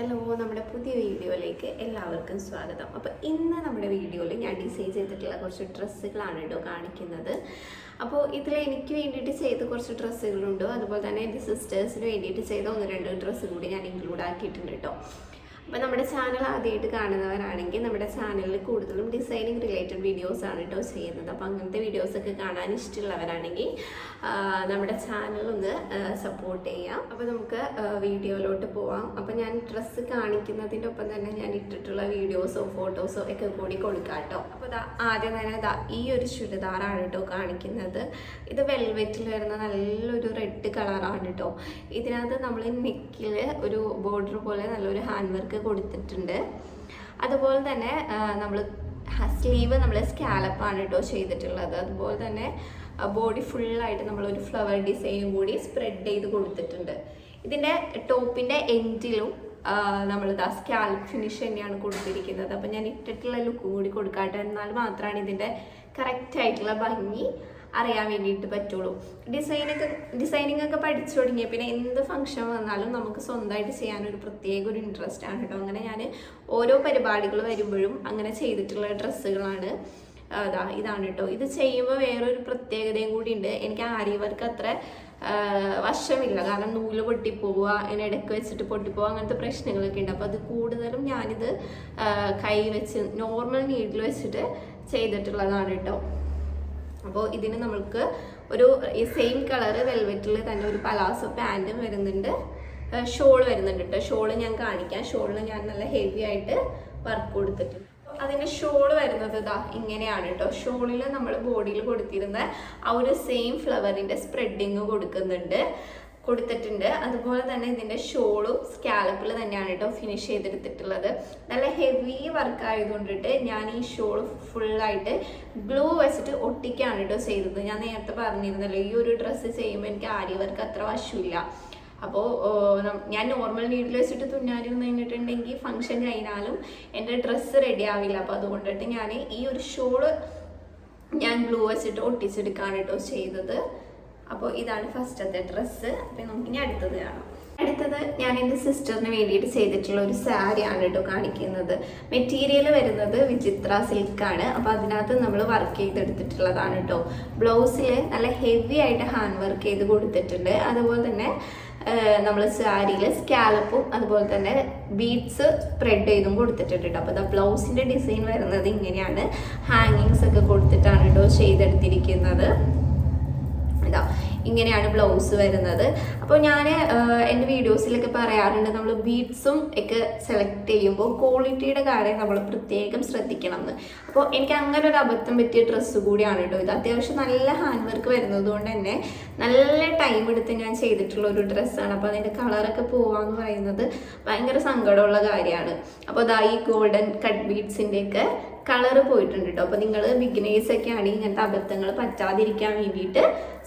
Hello നമ്മുടെ പുതിയ വീഡിയോയിലേക്ക് എല്ലാവർക്കും സ്വാഗതം. അപ്പോൾ ഇന്ന് നമ്മുടെ വീഡിയോയിൽ ഞാൻ ഡിസൈൻ ചെയ്തിട്ടുള്ള കുറച്ച് ഡ്രസ്സുകളാണ് കേട്ടോ കാണിക്കുന്നത്. അപ്പോൾ ഇതിൽ എനിക്ക് വേണ്ടിയിട്ട് ചെയ്ത കുറച്ച് ഡ്രസ്സുകളുണ്ട്. അതുപോലെ തന്നെ എന്റെ സിസ്റ്റേഴ്സിന് വേണ്ടിയിട്ട് ചെയ്ത ഒന്ന് രണ്ട് ഡ്രസ്സ് കൂടി ഞാൻ ഇൻക്ലൂഡ് ആക്കിയിട്ടുണ്ട് കേട്ടോ. അപ്പോൾ നമ്മുടെ ചാനൽ ആദ്യമായിട്ട് കാണുന്നവരാണെങ്കിൽ നമ്മുടെ ചാനലിൽ കൂടുതലും ഡിസൈനിങ് റിലേറ്റഡ് വീഡിയോസ് ആണ് കേട്ടോ ചെയ്യുന്നത്. അപ്പോൾ അങ്ങനത്തെ വീഡിയോസൊക്കെ കാണാൻ ഇഷ്ടമുള്ളവരാണെങ്കിൽ നമ്മുടെ ചാനൽ ഒന്ന് സപ്പോർട്ട് ചെയ്യാം. അപ്പോൾ നമുക്ക് വീഡിയോയിലോട്ട് പോവാം. അപ്പോൾ ഞാൻ ഡ്രസ്സ് കാണിക്കുന്നതിന്റെ ഒപ്പം തന്നെ ഞാൻ ഇട്ടിട്ടുള്ള വീഡിയോസോ ഫോട്ടോസോ ഒക്കെ കൂടി കൊടുക്കാം കേട്ടോ ദാ ആദ്യം തന്നെ ദാ ഈ ഒരു ചുരിദാറാണ് കേട്ടോ കാണിക്കുന്നത്. ഇത് വെൽവെറ്റിൽ വരുന്ന നല്ലൊരു റെഡ് കളറാണ് കേട്ടോ ഇതിനകത്ത് നമ്മൾ നെക്കിൽ ഒരു ബോർഡർ പോലെ നല്ലൊരു ഹാൻഡ് വർക്ക് കൊടുത്തിട്ടുണ്ട്. അതുപോലെ തന്നെ നമ്മൾ സ്ലീവ് നമ്മൾ സ്കാലപ്പാണ് കേട്ടോ ചെയ്തിട്ടുള്ളത്. അതുപോലെ തന്നെ ബോഡി ഫുള്ളായിട്ട് നമ്മളൊരു ഫ്ലവർ ഡിസൈനും കൂടി സ്പ്രെഡ് ചെയ്ത് കൊടുത്തിട്ടുണ്ട്. ഇതിന്റെ ടോപ്പിന്റെ എൻഡിലും നമ്മൾ ദാ സ്കാൽപ്പ് ഫിനിഷ് തന്നെയാണ് കൊടുത്തിരിക്കുന്നത്. അപ്പം ഞാൻ ഇട്ടിട്ടുള്ള ലുക്കും കൂടി കൊടുക്കാട്ടെ. എന്നാൽ മാത്രമാണ് ഇതിന്റെ കറക്റ്റ് ആയിട്ടുള്ള ഭംഗി അറിയാൻ വേണ്ടിയിട്ട് പറ്റുള്ളൂ. ഡിസൈനൊക്കെ ഡിസൈനിങ് ഒക്കെ പഠിച്ചു തുടങ്ങിയ പിന്നെ എന്ത് ഫംഗ്ഷൻ വന്നാലും നമുക്ക് സ്വന്തമായിട്ട് ചെയ്യാനൊരു പ്രത്യേക ഒരു ഇൻട്രസ്റ്റ് ആണ് കേട്ടോ. അങ്ങനെ ഞാൻ ഓരോ പരിപാടികൾ വരുമ്പോഴും അങ്ങനെ ചെയ്തിട്ടുള്ള ഡ്രസ്സുകളാണ്. ഇതാണ് കേട്ടോ. ഇത് ചെയ്യുമ്പോൾ വേറൊരു പ്രത്യേകതയും കൂടി ഉണ്ട്. എനിക്ക് ആര്യവർക്ക് അത്ര ആ, വശമില്ല കാരണം നൂൽ പൊട്ടിപ്പോവുക അതിന് ഇടയ്ക്ക് വെച്ചിട്ട് പൊട്ടിപ്പോവുക അങ്ങനത്തെ പ്രശ്നങ്ങളൊക്കെ ഉണ്ട്. അപ്പോൾ അത് കൂടുതലും ഞാനിത് കൈ വെച്ച് നോർമൽ നീഡിൽ വെച്ചിട്ട് ചെയ്തിട്ടുള്ളതാണ് കേട്ടോ. അപ്പോൾ ഇതിന് നമ്മൾക്ക് ഒരു ഈ സെയിം കളറ് വെൽവെറ്റിൽ തന്നെ ഒരു പലാസോ പാന്റും വരുന്നുണ്ട്. ഷോൾ വരുന്നുണ്ട് കേട്ടോ. ഷോൾ ഞാൻ കാണിക്കാം. ഷോളിൽ ഞാൻ നല്ല ഹെവി ആയിട്ട് വർക്ക് കൊടുത്തിട്ടുണ്ട്. അതിന്റെ ഷോൾ വരുന്നത് ഇതാ ഇങ്ങനെയാണ് കേട്ടോ ഷോളിൽ നമ്മൾ ബോഡിയിൽ കൊടുത്തിരുന്ന ആ ഒരു സെയിം ഫ്ലവറിന്റെ സ്പ്രെഡിങ് കൊടുക്കുന്നുണ്ട്. കൊടുത്തിട്ടുണ്ട്. അതുപോലെ തന്നെ ഇതിന്റെ ഷോളും സ്കാലപ്പിൽ തന്നെയാണ് കേട്ടോ ഫിനിഷ് ചെയ്തെടുത്തിട്ടുള്ളത്. നല്ല ഹെവി വർക്ക് ആയതുകൊണ്ടിട്ട് ഞാൻ ഈ ഷോൾ ഫുള്ളായിട്ട് ഗ്ലൂ വെച്ചിട്ട് ഒട്ടിക്കാണ് കേട്ടോ ചെയ്തത്. ഞാൻ നേരത്തെ പറഞ്ഞിരുന്നല്ലോ ഈ ഒരു ഡ്രസ്സ് ചെയ്യുമ്പോൾ എനിക്ക് ആര്യ വർക്ക് അത്ര വശമില്ല അപ്പോൾ ഞാൻ നോർമൽ നീഡിൽ വെച്ചിട്ട് തുന്നാനും കഴിഞ്ഞിട്ടുണ്ടെങ്കിൽ ഫംഗ്ഷൻ കഴിഞ്ഞാലും എന്റെ ഡ്രസ്സ് റെഡി ആവില്ല. അപ്പോൾ അതുകൊണ്ടിട്ട് ഞാൻ ഈ ഒരു ഷോൾ ഞാൻ ഗ്ലൂ വെച്ചിട്ട് ഒട്ടിച്ചെടുക്കാണ് കേട്ടോ ചെയ്തത്. അപ്പോൾ ഇതാണ് ഫസ്റ്റത്തെ ഡ്രസ്സ് അപ്പം നമുക്ക് ഇനി അടുത്തത് കാണാം. അടുത്തത് ഞാൻ എന്റെ സിസ്റ്ററിന് വേണ്ടിയിട്ട് ചെയ്തിട്ടുള്ള ഒരു സാരിയാണ് കേട്ടോ കാണിക്കുന്നത്. മെറ്റീരിയൽ വരുന്നത് വിചിത്ര സിൽക്കാണ് അപ്പോൾ അതിനകത്ത് നമ്മൾ വർക്ക് ചെയ്തെടുത്തിട്ടുള്ളതാണ് കേട്ടോ. ബ്ലൗസിൽ നല്ല ഹെവി ആയിട്ട് ഹാൻഡ് വർക്ക് ചെയ്ത് കൊടുത്തിട്ടുണ്ട്. അതുപോലെ തന്നെ നമ്മൾ സാരിയിൽ സ്കാലപ്പും അതുപോലെ തന്നെ ബീഡ്സ് സ്പ്രെഡ് ചെയ്തും കൊടുത്തിട്ടുണ്ട് കേട്ടോ അപ്പോൾ ബ്ലൗസിന്റെ ഡിസൈൻ വരുന്നത് ഇങ്ങനെയാണ്. ഹാങ്ങിങ്സ് ഒക്കെ കൊടുത്തിട്ടാണ് കേട്ടോ ചെയ്തെടുത്തിരിക്കുന്നത്. ഇതാ ഇങ്ങനെയാണ് ബ്ലൗസ് വരുന്നത്. അപ്പോൾ ഞാൻ എന്റെ വീഡിയോസിലൊക്കെ പറയാറുണ്ട് നമ്മൾ ബീഡ്സും ഒക്കെ സെലക്ട് ചെയ്യുമ്പോൾ ക്വാളിറ്റിയുടെ കാര്യം നമ്മൾ പ്രത്യേകം ശ്രദ്ധിക്കണം എന്ന്. അപ്പോൾ എനിക്ക് അങ്ങനെ ഒരു അബദ്ധം പറ്റിയ ഡ്രസ്സ് കൂടിയാണ് കേട്ടോ ഇത്. അത്യാവശ്യം നല്ല ഹാൻഡ് വർക്ക് വരുന്നത് കൊണ്ട് തന്നെ നല്ല ടൈം എടുത്ത് ഞാൻ ചെയ്തിട്ടുള്ള ഒരു ഡ്രസ്സാണ് അപ്പോൾ അതിന്റെ കളറൊക്കെ പോവാന്ന് പറയുന്നത് ഭയങ്കര സങ്കടമുള്ള കാര്യമാണ്. അപ്പോൾ അതാ ഈ ഗോൾഡൻ കട്ട് ബീഡ്സിന്റെയൊക്കെ കളറ് പോയിട്ടുണ്ട് കേട്ടോ അപ്പോൾ നിങ്ങൾ ബിഗിനേഴ്സ് ഒക്കെ ആണെങ്കിൽ ഇങ്ങനത്തെ അബദ്ധങ്ങൾ പറ്റാതിരിക്കാൻ വേണ്ടിയിട്ട്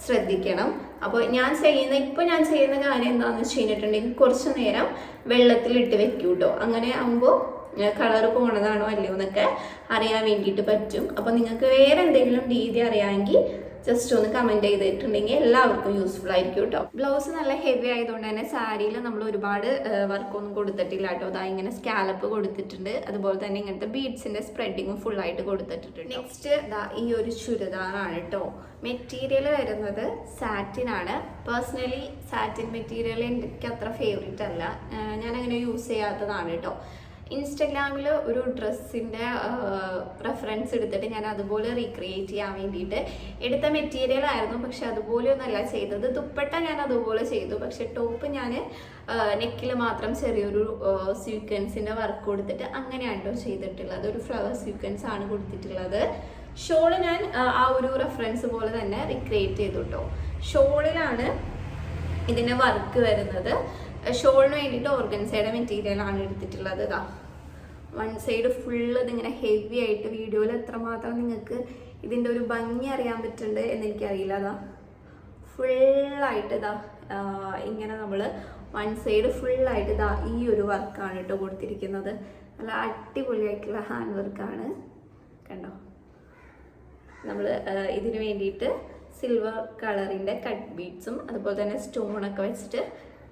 ശ്രദ്ധിക്കണം. അപ്പോൾ ഞാൻ ചെയ്യുന്ന ഇപ്പോൾ ഞാൻ ചെയ്യുന്ന കാര്യം എന്താണെന്ന് വെച്ച് കഴിഞ്ഞിട്ടുണ്ടെങ്കിൽ കുറച്ച് നേരം വെള്ളത്തിലിട്ട് വെക്കൂ കേട്ടോ അങ്ങനെ ആകുമ്പോൾ കളർ പോണതാണോ അല്ലയോ എന്നൊക്കെ അറിയാൻ വേണ്ടിയിട്ട് പറ്റും. അപ്പോൾ നിങ്ങൾക്ക് വേറെ എന്തെങ്കിലും രീതി അറിയാമെങ്കിൽ ജസ്റ്റ് ഒന്ന് കമന്റ് ചെയ്തിട്ടുണ്ടെങ്കിൽ എല്ലാവർക്കും യൂസ്ഫുൾ ആയിരിക്കും കേട്ടോ ബ്ലൗസ് നല്ല ഹെവി ആയതുകൊണ്ട് തന്നെ സാരിയിൽ നമ്മൾ ഒരുപാട് വർക്കൊന്നും കൊടുത്തിട്ടില്ല കേട്ടോ അതാ ഇങ്ങനെ സ്കാലപ്പ് കൊടുത്തിട്ടുണ്ട്. അതുപോലെ തന്നെ ഇങ്ങനത്തെ ബീഡ്സിന്റെ സ്പ്രെഡിങ്ങും ഫുള്ളായിട്ട് കൊടുത്തിട്ടുണ്ട് നെക്സ്റ്റ് ദാ ഈ ഒരു ചുരിദാറാണ് കേട്ടോ മെറ്റീരിയൽ വരുന്നത് സാറ്റിൻ ആണ്. പേഴ്സണലി സാറ്റിൻ മെറ്റീരിയൽ എനിക്ക് അത്ര ഫേവറേറ്റ് അല്ല. ഞാനങ്ങനെ ഞാൻ അങ്ങനെ യൂസ് ചെയ്യാത്തതാണ് കേട്ടോ ഇൻസ്റ്റഗ്രാമിൽ ഒരു ഡ്രസ്സിന്റെ റെഫറൻസ് എടുത്തിട്ട് ഞാൻ അതുപോലെ റീക്രിയേറ്റ് ചെയ്യാൻ വേണ്ടിയിട്ട് എടുത്ത മെറ്റീരിയൽ ആയിരുന്നു. പക്ഷെ അതുപോലെയൊന്നല്ല ചെയ്തത്. ദുപ്പട്ട ഞാൻ അതുപോലെ ചെയ്തു. പക്ഷെ ടോപ്പ് ഞാൻ നെക്കിൽ മാത്രം ചെറിയൊരു സ്വീക്വൻസിന്റെ വർക്ക് കൊടുത്തിട്ട് അങ്ങനെയാണ് കേട്ടോ ചെയ്തിട്ടുള്ളത്. ഒരു ഫ്ലവർ സ്വീക്വൻസ് ആണ് കൊടുത്തിട്ടുള്ളത്. ഷോൾ ഞാൻ ആ, ഒരു റെഫറൻസ് പോലെ തന്നെ റീക്രിയേറ്റ് ചെയ്തു കേട്ടോ ഷോളിലാണ് ഇതിന്റെ വർക്ക് വരുന്നത്. ഷോളിന് വേണ്ടിയിട്ട് ഓർഗൻസയുടെ മെറ്റീരിയൽ ആണ് എടുത്തിട്ടുള്ളത്. ഇതാ വൺ സൈഡ് ഫുള്ള് ഇതിങ്ങനെ ഹെവി ആയിട്ട് വീഡിയോയിൽ എത്രമാത്രം നിങ്ങൾക്ക് ഇതിന്റെ ഒരു ഭംഗി അറിയാൻ പറ്റുന്നുണ്ട് എന്ന് എനിക്കറിയില്ല അതാ ഫുള്ളായിട്ട് ഇതാ ഇങ്ങനെ നമ്മൾ വൺ സൈഡ് ഫുള്ളായിട്ട് ഇതാ ഈ ഒരു വർക്കാണ് കേട്ടോ കൊടുത്തിരിക്കുന്നത്. നല്ല അടിപൊളിയായിട്ടുള്ള ഹാൻഡ് വർക്കാണ് കണ്ടോ? നമ്മൾ ഇതിന് വേണ്ടിയിട്ട് സിൽവർ കളറിന്റെ കട്ട് ബീഡ്സും അതുപോലെ തന്നെ സ്റ്റോണൊക്കെ വെച്ചിട്ട്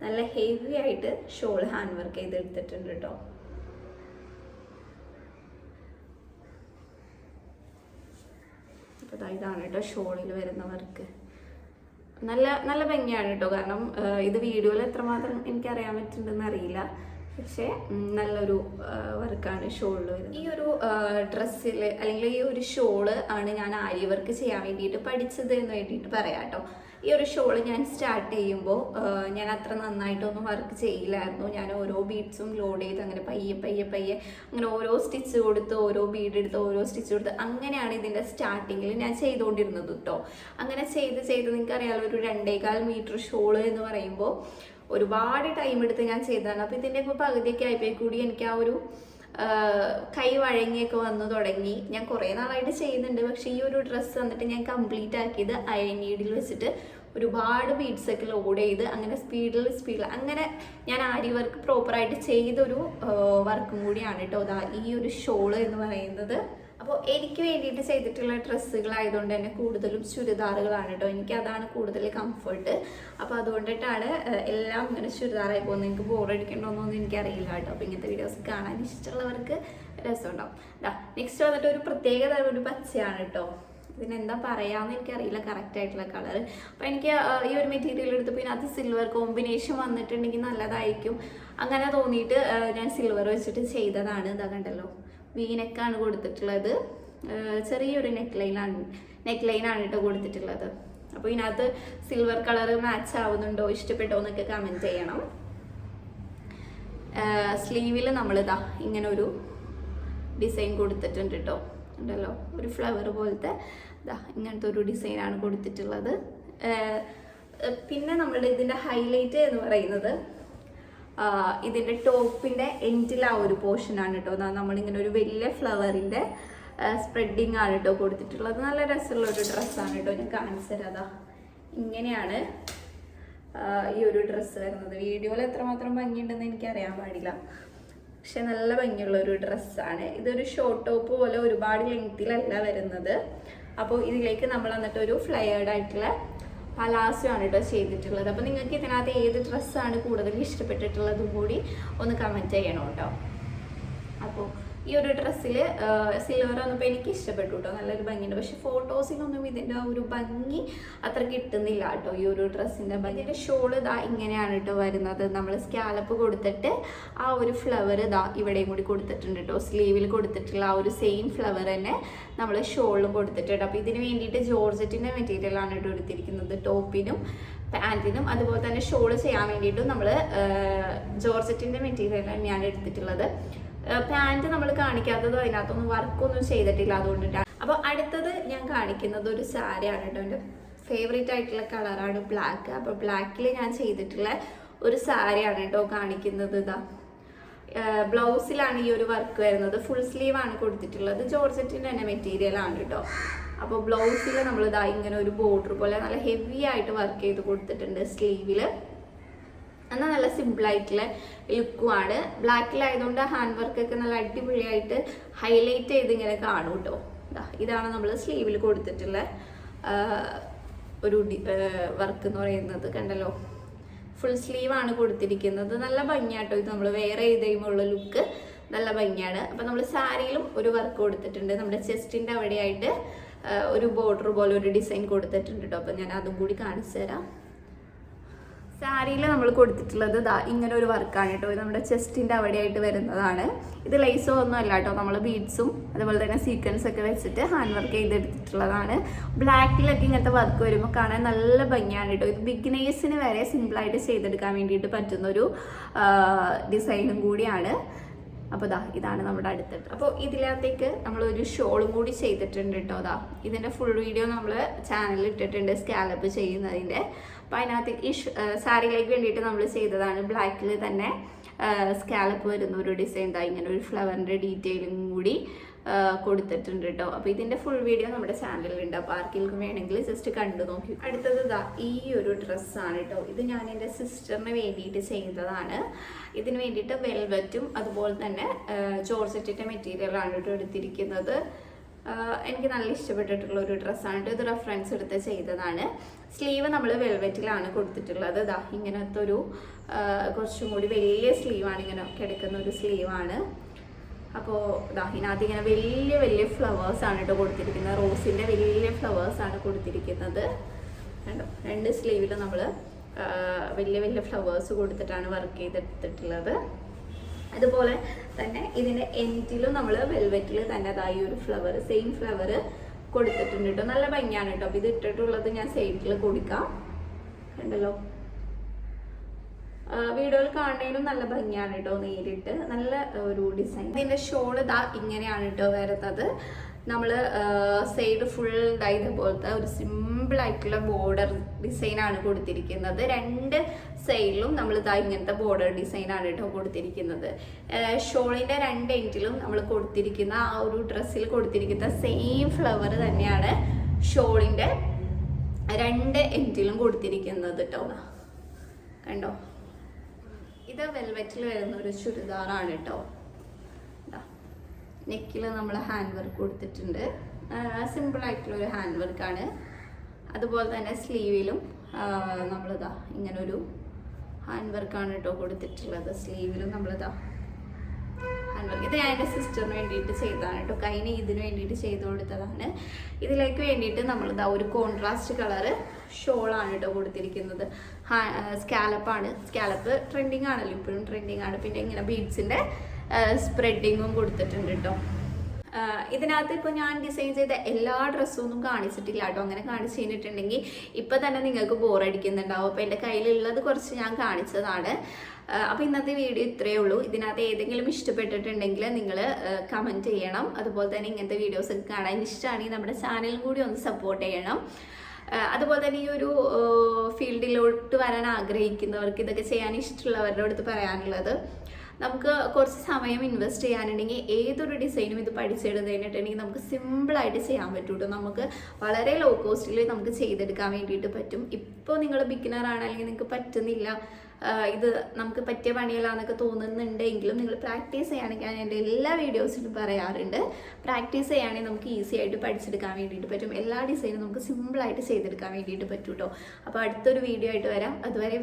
നല്ല ഹെവി ആയിട്ട് ഷോൾ ഹാൻഡ് വർക്ക് ചെയ്തെടുത്തിട്ടുണ്ട് കേട്ടോ. അപ്പോൾ ഇതാണ് കേട്ടോ ഷോളിൽ വരുന്നവർക്ക്. നല്ല നല്ല ഭംഗിയാണ് കേട്ടോ കാരണം ഇത് വീഡിയോയിൽ എത്രമാത്രം എനിക്കറിയാൻ പറ്റുന്നുണ്ടെന്ന് അറിയില്ല. പക്ഷേ നല്ലൊരു വർക്കാണ് ഷോളിൽ വരുന്നത്. ഈ ഒരു ഡ്രസ്സിൽ അല്ലെങ്കിൽ ഈ ഒരു ഷോൾ ആണ് ഞാൻ ആര്യ വർക്ക് ചെയ്യാൻ വേണ്ടിയിട്ട് പഠിച്ചത് എന്ന് വേണ്ടിയിട്ട് പറയാം കേട്ടോ ഈ ഒരു ഷോൾ ഞാൻ സ്റ്റാർട്ട് ചെയ്യുമ്പോൾ ഞാൻ അത്ര നന്നായിട്ടൊന്നും വർക്ക് ചെയ്യില്ലായിരുന്നു. ഞാൻ ഓരോ ബീഡ്സും ലോഡ് ചെയ്ത് അങ്ങനെ പയ്യെ പയ്യെ പയ്യെ അങ്ങനെ ഓരോ സ്റ്റിച്ച് കൊടുത്ത് ഓരോ ബീഡ് എടുത്ത് ഓരോ സ്റ്റിച്ച് കൊടുത്ത് അങ്ങനെയാണ് ഇതിന്റെ സ്റ്റാർട്ടിങ്ങിൽ ഞാൻ ചെയ്തുകൊണ്ടിരുന്നത് കേട്ടോ അങ്ങനെ ചെയ്ത് ചെയ്ത് നിങ്ങൾക്കറിയാമല്ലോ ഒരു രണ്ടേകാൽ മീറ്റർ ഷോൾ എന്ന് പറയുമ്പോൾ ഒരുപാട് ടൈം എടുത്ത് ഞാൻ ചെയ്തതാണ്. അപ്പോൾ ഇതിന്റെ ഇപ്പോൾ പകുതിയൊക്കെ ആയപ്പോൾ കൂടി എനിക്ക് ആ ഒരു കൈ വഴങ്ങിയൊക്കെ വന്നു തുടങ്ങി. ഞാൻ കുറേ നാളായിട്ട് ചെയ്യുന്നുണ്ട്. പക്ഷേ ഈ ഒരു ഡ്രസ്സ് വന്നിട്ട് ഞാൻ കംപ്ലീറ്റ് ആക്കിയത് അയൺ നീഡിൽ വെച്ചിട്ട് ഒരുപാട് ബീഡ്സ് ഒക്കെ ലോഡ് ചെയ്ത് അങ്ങനെ സ്പീഡിൽ സ്പീഡിൽ അങ്ങനെ ഞാൻ ആരി വർക്ക് പ്രോപ്പറായിട്ട് ചെയ്തൊരു വർക്കും കൂടിയാണ് കേട്ടോ ഈ ഒരു ഷോൾ എന്ന് പറയുന്നത്. അപ്പോൾ എനിക്ക് വേണ്ടിയിട്ട് ചെയ്തിട്ടുള്ള ഡ്രസ്സുകളായതുകൊണ്ട് തന്നെ കൂടുതലും ചുരിദാറുകളാണ് കേട്ടോ എനിക്ക് അതാണ് കൂടുതൽ കംഫർട്ട് അപ്പോൾ അതുകൊണ്ടിട്ടാണ് എല്ലാം ഇങ്ങനെ ചുരിദാറായി പോകുന്നത്. എനിക്ക് ബോറടിക്കണ്ടോന്നൊന്നും എനിക്കറിയില്ല കേട്ടോ അപ്പോൾ ഇങ്ങനത്തെ വീഡിയോസ് കാണാൻ ഇഷ്ടമുള്ളവർക്ക് രസമുണ്ടാവും. നെക്സ്റ്റ് വന്നിട്ട് ഒരു പ്രത്യേകത ഒരു പച്ചയാണ് കേട്ടോ ഇതിനെന്താ പറയാമെന്ന് എനിക്കറിയില്ല കറക്റ്റ് ആയിട്ടുള്ള കളർ അപ്പോൾ എനിക്ക് ഈ ഒരു മെറ്റീരിയൽ എടുത്ത് പിന്നെ ഇതിനകത്ത് സിൽവർ കോമ്പിനേഷൻ വന്നിട്ടുണ്ടെങ്കിൽ നല്ലതായിരിക്കും. അങ്ങനെ തോന്നിയിട്ട് ഞാൻ സിൽവർ വെച്ചിട്ട് ചെയ്തതാണ്. ഇതാ കണ്ടല്ലോ. വീനെക്കാണ് കൊടുത്തിട്ടുള്ളത്. ചെറിയൊരു നെക്ക് ലൈനാണ് നെക്ക് ലൈനാണ് കേട്ടോ കൊടുത്തിട്ടുള്ളത്. അപ്പോൾ ഇതിനകത്ത് സിൽവർ കളർ മാച്ച് ആവുന്നുണ്ടോ ഇഷ്ടപ്പെട്ടോ എന്നൊക്കെ കമന്റ് ചെയ്യണം. സ്ലീവിൽ നമ്മളിതാ ഇങ്ങനെ ഒരു ഡിസൈൻ കൊടുത്തിട്ടുണ്ട് കേട്ടോ ഉണ്ടല്ലോ ഒരു ഫ്ലവർ പോലത്തെ ഇതാ ഇങ്ങനത്തെ ഒരു ഡിസൈനാണ് കൊടുത്തിട്ടുള്ളത്. പിന്നെ നമ്മളുടെ ഇതിന്റെ ഹൈലൈറ്റ് എന്ന് പറയുന്നത് ഇതിന്റെ ടോപ്പിന്റെ എൻഡിൽ ആ ഒരു പോർഷനാണ് കേട്ടോ നമ്മളിങ്ങനെ ഒരു വലിയ ഫ്ലവറിന്റെ സ്പ്രെഡിങ് ആണ് കേട്ടോ കൊടുത്തിട്ടുള്ളത്. നല്ല രസമുള്ള ഒരു ഡ്രസ്സാണ് കേട്ടോ ഞാൻ കാണിച്ചു തരാം. അതാ ഇങ്ങനെയാണ് ഈ ഒരു ഡ്രസ്സ് വരുന്നത്. വീഡിയോയിൽ എത്രമാത്രം ഭംഗിയുണ്ടെന്ന് എനിക്ക് അറിയാൻ പാടില്ല. പക്ഷെ നല്ല ഭംഗിയുള്ള ഒരു ഡ്രസ്സാണ് ഇതൊരു ഷോർട്ട് ടോപ്പ് പോലെ ഒരുപാട് ലെങ്തിലല്ല വരുന്നത്. അപ്പോൾ ഇതിലേക്ക് നമ്മൾ എന്നിട്ട് ഒരു ഫ്ലയേർഡ് ആയിട്ടുള്ള പലാസോ കേട്ടോ ചെയ്തിട്ടുള്ളത്. അപ്പോൾ നിങ്ങൾക്ക് ഇതിനകത്ത് ഏത് ഡ്രസ്സാണ് കൂടുതൽ ഇഷ്ടപ്പെട്ടിട്ടുള്ളതും കൂടി ഒന്ന് കമന്റ് ചെയ്യണം കേട്ടോ അപ്പോൾ ഈ ഒരു ഡ്രസ്സിൽ സിൽവർ വന്നപ്പോൾ എനിക്ക് ഇഷ്ടപ്പെട്ടു കേട്ടോ നല്ലൊരു ഭംഗിയുണ്ട്. പക്ഷെ ഫോട്ടോസിലൊന്നും ഇതിന്റെ ആ ഒരു ഭംഗി അത്ര കിട്ടുന്നില്ല കേട്ടോ ഈ ഒരു ഡ്രസ്സിന്റെ ഭംഗി. ഇതിന്റെ ഷോൾ ഇതാ ഇങ്ങനെയാണ് കേട്ടോ വരുന്നത്. നമ്മൾ സ്കാലപ്പ് കൊടുത്തിട്ട് ആ ഒരു ഫ്ലവർ ഇതാ ഇവിടെയും കൂടി കൊടുത്തിട്ടുണ്ട് കേട്ടോ സ്ലീവിൽ കൊടുത്തിട്ടുള്ള ആ ഒരു സെയിം ഫ്ലവർ തന്നെ നമ്മൾ ഷോളിലും കൊടുത്തിട്ടുണ്ട് അപ്പോൾ ഇതിന് വേണ്ടിയിട്ട് ജോർജറ്റിന്റെ മെറ്റീരിയലാണ് കേട്ടോ എടുത്തിരിക്കുന്നത്. ടോപ്പിനും പാന്റിനും അതുപോലെ തന്നെ ഷോൾ ചെയ്യാൻ വേണ്ടിയിട്ടും നമ്മൾ ജോർജറ്റിന്റെ മെറ്റീരിയൽ തന്നെയാണ് എടുത്തിട്ടുള്ളത്. പാന്റ് നമ്മൾ കാണിക്കാത്തതോ അതിനകത്തൊന്നും വർക്കൊന്നും ചെയ്തിട്ടില്ല അതുകൊണ്ടിട്ടാണ് അപ്പോൾ അടുത്തത് ഞാൻ കാണിക്കുന്നത് ഒരു സാരിയാണ് കേട്ടോ. എന്റെ ഫേവറേറ്റ് ആയിട്ടുള്ള കളറാണ് ബ്ലാക്ക് അപ്പോൾ ബ്ലാക്കിൽ ഞാൻ ചെയ്തിട്ടുള്ള ഒരു സാരിയാണ് കേട്ടോ കാണിക്കുന്നത് ഇതാ. ബ്ലൗസിലാണ് ഈ ഒരു വർക്ക് വരുന്നത്. ഫുൾ സ്ലീവ് ആണ് കൊടുത്തിട്ടുള്ളത്. ജോർജറ്റിന്റെ തന്നെ മെറ്റീരിയൽ ആണ് കേട്ടോ. അപ്പോൾ ബ്ലൗസിൽ നമ്മൾ ഇതാ ഇങ്ങനെ ഒരു ബോർഡർ പോലെ നല്ല ഹെവി ആയിട്ട് വർക്ക് ചെയ്ത് കൊടുത്തിട്ടുണ്ട് സ്ലീവിൽ എന്നാൽ നല്ല സിമ്പിളായിട്ടുള്ള ലുക്കുമാണ് ബ്ലാക്കിലായതുകൊണ്ട് ഹാൻഡ് വർക്ക് ഒക്കെ നല്ല അടിപൊളിയായിട്ട് ഹൈലൈറ്റ് ചെയ്ത് ഇങ്ങനെ കാണും കേട്ടോ ഇതാണ് നമ്മൾ സ്ലീവിൽ കൊടുത്തിട്ടുള്ള ഒരു വർക്ക് എന്ന് പറയുന്നത് കണ്ടല്ലോ. ഫുൾ സ്ലീവാണ് കൊടുത്തിരിക്കുന്നത്. നല്ല ഭംഗിയാട്ടോ ഇത് നമ്മൾ വേറെ ഏതെങ്കിലുമുള്ള ലുക്ക് നല്ല ഭംഗിയാണ്. അപ്പം നമ്മൾ സാരിയിലും ഒരു വർക്ക് കൊടുത്തിട്ടുണ്ട്. നമ്മുടെ ചെസ്റ്റിന്റെ അവിടെയായിട്ട് ഒരു ബോർഡർ പോലെ ഒരു ഡിസൈൻ കൊടുത്തിട്ടുണ്ട് കേട്ടോ അപ്പം ഞാൻ അതും കൂടി കാണിച്ചു തരാം. സാരിയിൽ നമ്മൾ കൊടുത്തിട്ടുള്ളത് ദാ ഇങ്ങനെ ഒരു വർക്കാണ് കേട്ടോ. നമ്മുടെ ചെസ്റ്റിന്റെ അവിടെയായിട്ട് വരുന്നതാണ്. ഇത് ലൈസോ ഒന്നും അല്ല കേട്ടോ. നമ്മൾ ബീഡ്സും അതുപോലെ തന്നെ സീക്വൻസ് ഒക്കെ വെച്ചിട്ട് ഹാൻഡ് വർക്ക് ചെയ്തെടുത്തിട്ടുള്ളതാണ്. ബ്ലാക്കിലൊക്കെ ഇങ്ങനത്തെ വർക്ക് വരുമ്പോൾ കാണാൻ നല്ല ഭംഗിയാണ് കേട്ടോ. ഇത് ബിഗ്നേഴ്സിന് വരെ സിമ്പിളായിട്ട് ചെയ്തെടുക്കാൻ വേണ്ടിയിട്ട് പറ്റുന്നൊരു ഡിസൈനും കൂടിയാണ്. അപ്പോൾ ദാ ഇതാണ് നമ്മുടെ അടുത്തത്. അപ്പോൾ ഇതിനകത്തേക്ക് നമ്മൾ ഒരു ഷോളും കൂടി ചെയ്തിട്ടുണ്ട് കേട്ടോ ദാ. ഇതിന്റെ ഫുൾ വീഡിയോ നമ്മൾ ചാനലിൽ ഇട്ടിട്ടുണ്ട് സ്കാലപ്പ് ചെയ്യുന്നതിന്റെ അപ്പോൾ അതിനകത്ത് ഈ സാരിയിലേക്ക് വേണ്ടിയിട്ട് നമ്മൾ ചെയ്തതാണ് ബ്ലാക്കിൽ തന്നെ സ്കാലപ്പ് വരുന്ന ഒരു ഡിസൈൻ ദാ. ഇങ്ങനെ ഒരു ഫ്ലവറിന്റെ ഡീറ്റെയിലും കൂടി കൊടുത്തിട്ടുണ്ട് കേട്ടോ അപ്പോൾ ഇതിന്റെ ഫുൾ വീഡിയോ നമ്മുടെ ചാനലിലുണ്ട് അപ്പോൾ ആർക്കെങ്കിലും വേണമെങ്കിൽ ജസ്റ്റ് കണ്ടു നോക്കി. അടുത്തത് ഇതാ ഈ ഒരു ഡ്രസ്സാണ് കേട്ടോ ഇത് ഞാൻ എന്റെ സിസ്റ്ററിന് വേണ്ടിയിട്ട് ചെയ്തതാണ്. ഇതിന് വേണ്ടിയിട്ട് വെൽവെറ്റും അതുപോലെ തന്നെ ജോർജറ്റിന്റെ മെറ്റീരിയലാണ് കേട്ടോ എടുത്തിരിക്കുന്നത്. എനിക്ക് നല്ല ഇഷ്ടപ്പെട്ടിട്ടുള്ള ഒരു ഡ്രസ്സാണ് ഇത് റെഫറൻസ് എടുത്ത് ചെയ്തതാണ്. സ്ലീവ് നമ്മൾ വെൽവെറ്റിലാണ് കൊടുത്തിട്ടുള്ളത്. ഇതാ ഇങ്ങനത്തെ ഒരു കുറച്ചും കൂടി വലിയ സ്ലീവാണ് ഇങ്ങനെ കിടക്കുന്ന ഒരു സ്ലീവാണ് അപ്പോൾ ഇതാ ഇതിനകത്ത് ഇങ്ങനെ വലിയ വലിയ ഫ്ലവേഴ്സ് ആണ് കേട്ടോ കൊടുത്തിരിക്കുന്നത്. റോസിന്റെ വലിയ ഫ്ലവേഴ്സ് ആണ് കൊടുത്തിരിക്കുന്നത്. കണ്ടോ? രണ്ട് സ്ലീവിൽ നമ്മൾ വലിയ വലിയ ഫ്ലവേഴ്സ് കൊടുത്തിട്ടാണ് വർക്ക് ചെയ്തെടുത്തിട്ടുള്ളത്. അതുപോലെ തന്നെ ഇതിന്റെ എൻഡിലും നമ്മൾ വെൽവെറ്റിൽ തന്നെ അതായി ഒരു ഫ്ലവർ സെയിം ഫ്ലവർ കൊടുത്തിട്ടുണ്ട് കേട്ടോ നല്ല ഭംഗിയാണ് കേട്ടോ ഇത് ഇട്ടിട്ടുള്ളത് ഞാൻ സൈഡിൽ കൊടുക്കാം. കണ്ടല്ലോ? വീഡിയോയിൽ കാണുന്നതിനും നല്ല ഭംഗിയാണ് കേട്ടോ നേരിട്ട്. നല്ല ഒരു ഡിസൈൻ ഇതിന്റെ ഷോൾ ഇതാ ഇങ്ങനെയാണ് കേട്ടോ വരുന്നത് നമ്മൾ സൈഡ് ഫുൾ ഇതുപോലത്തെ ഒരു സിമ്പിൾ ആയിട്ടുള്ള ബോർഡർ ഡിസൈൻ ആണ് കൊടുത്തിരിക്കുന്നത്. രണ്ട് സൈഡിലും നമ്മൾ ഇതാ ഇങ്ങനത്തെ ബോർഡർ ഡിസൈൻ ആണ് കേട്ടോ കൊടുത്തിരിക്കുന്നത്. ഷോളിന്റെ രണ്ട് എൻഡിലും നമ്മൾ കൊടുത്തിരിക്കുന്ന ആ ഒരു ഡ്രസ്സിൽ കൊടുത്തിരിക്കുന്ന സെയിം ഫ്ലവർ തന്നെയാണ് ഷോളിന്റെ രണ്ട് എൻഡിലും കൊടുത്തിരിക്കുന്നത് കേട്ടോ. കണ്ടോ? ഇത് വെൽവെറ്റിൽ വരുന്ന ഒരു ചുരിദാറാണ് കേട്ടോ നെക്കിൽ നമ്മൾ ഹാൻഡ് വർക്ക് കൊടുത്തിട്ടുണ്ട്. സിമ്പിൾ ആയിട്ടുള്ള ഒരു ഹാൻഡ് വർക്കാണ് അതുപോലെ തന്നെ സ്ലീവിലും നമ്മളിതാ ഇങ്ങനൊരു ഹാൻഡ് വർക്കാണ് കേട്ടോ കൊടുത്തിട്ടുള്ളത്. സ്ലീവിലും നമ്മളിതാ ഹാൻഡ് ഇത് ഞാൻ എന്റെ സിസ്റ്ററിന് വേണ്ടിയിട്ട് ചെയ്തതാണ് കേട്ടോ. കൈന് ഇതിന് വേണ്ടിയിട്ട് ചെയ്ത് കൊടുത്തതാണ്. ഇതിലേക്ക് വേണ്ടിയിട്ട് നമ്മൾ നമ്മളിതാ ഒരു കോൺട്രാസ്റ്റ് കളറ് ഷോളാണ് കേട്ടോ കൊടുത്തിരിക്കുന്നത്. സ്കാലപ്പാണ് സ്കാലപ്പ് ട്രെൻഡിങ് ആണല്ലോ ഇപ്പോഴും ട്രെൻഡിങ് ആണ്. പിന്നെ ഇങ്ങനെ ബീഡ്സിന്റെ സ്പ്രെഡിങ്ങും കൊടുത്തിട്ടുണ്ട് കേട്ടോ. ഇതിനകത്ത് ഇപ്പോൾ ഞാൻ ഡിസൈൻ ചെയ്ത എല്ലാ ഡ്രസ്സും ഒന്നും കാണിച്ചിട്ടില്ല കേട്ടോ. അങ്ങനെ കാണിച്ചു കഴിഞ്ഞിട്ടുണ്ടെങ്കിൽ ഇപ്പം തന്നെ നിങ്ങൾക്ക് ബോറടിക്കുന്നുണ്ടാവും അപ്പോൾ എന്റെ കയ്യിലുള്ളത് കുറച്ച് ഞാൻ കാണിച്ചതാണ്. അപ്പോൾ ഇന്നത്തെ വീഡിയോ ഇത്രയേ ഉള്ളൂ. ഇതിനകത്ത് ഏതെങ്കിലും ഇഷ്ടപ്പെട്ടിട്ടുണ്ടെങ്കിൽ നിങ്ങൾ കമന്റ് ചെയ്യണം. അതുപോലെ തന്നെ ഇങ്ങനത്തെ വീഡിയോസ് ഒക്കെ കാണാൻ ഇഷ്ടമാണെങ്കിൽ നമ്മുടെ ചാനൽ കൂടി ഒന്ന് സപ്പോർട്ട് ചെയ്യണം. അതുപോലെ തന്നെ ഈ ഒരു ഫീൽഡിലോട്ട് വരാൻ ആഗ്രഹിക്കുന്നവർക്ക് ഇതൊക്കെ ചെയ്യാൻ ഇഷ്ടമുള്ളവരുടെ അടുത്ത് പറയാനുള്ളത് നമുക്ക് കുറച്ച് സമയം ഇൻവെസ്റ്റ് ചെയ്യാനുണ്ടെങ്കിൽ ഏതൊരു ഡിസൈനും ഇത് പഠിച്ചെടുത്തതിനിട്ടുണ്ടെങ്കിൽ നമുക്ക് സിമ്പിളായിട്ട് ചെയ്യാൻ പറ്റും കേട്ടോ നമുക്ക് വളരെ ലോ കോസ്റ്റിൽ നമുക്ക് ചെയ്തെടുക്കാൻ വേണ്ടിയിട്ട് പറ്റും. ഇപ്പോൾ നിങ്ങൾ ബിഗിനർ ആണ് അല്ലെങ്കിൽ നിങ്ങൾക്ക് പറ്റുന്നില്ല ഇത് നമുക്ക് പറ്റിയ പണിയല്ലാന്നൊക്കെ തോന്നുന്നുണ്ടെങ്കിലും നിങ്ങൾ പ്രാക്ടീസ് ചെയ്യുകയാണെങ്കിൽ ഞാൻ എന്റെ എല്ലാ വീഡിയോസിലും പറയാറുണ്ട്. പ്രാക്ടീസ് ചെയ്യുകയാണെങ്കിൽ നമുക്ക് ഈസി ആയിട്ട് പഠിച്ചെടുക്കാൻ വേണ്ടിയിട്ട് പറ്റും. എല്ലാ ഡിസൈനും നമുക്ക് സിമ്പിളായിട്ട് ചെയ്തെടുക്കാൻ വേണ്ടിയിട്ട് പറ്റും കേട്ടോ അപ്പോൾ അടുത്തൊരു വീഡിയോ ആയിട്ട് വരാം. അതുവരെ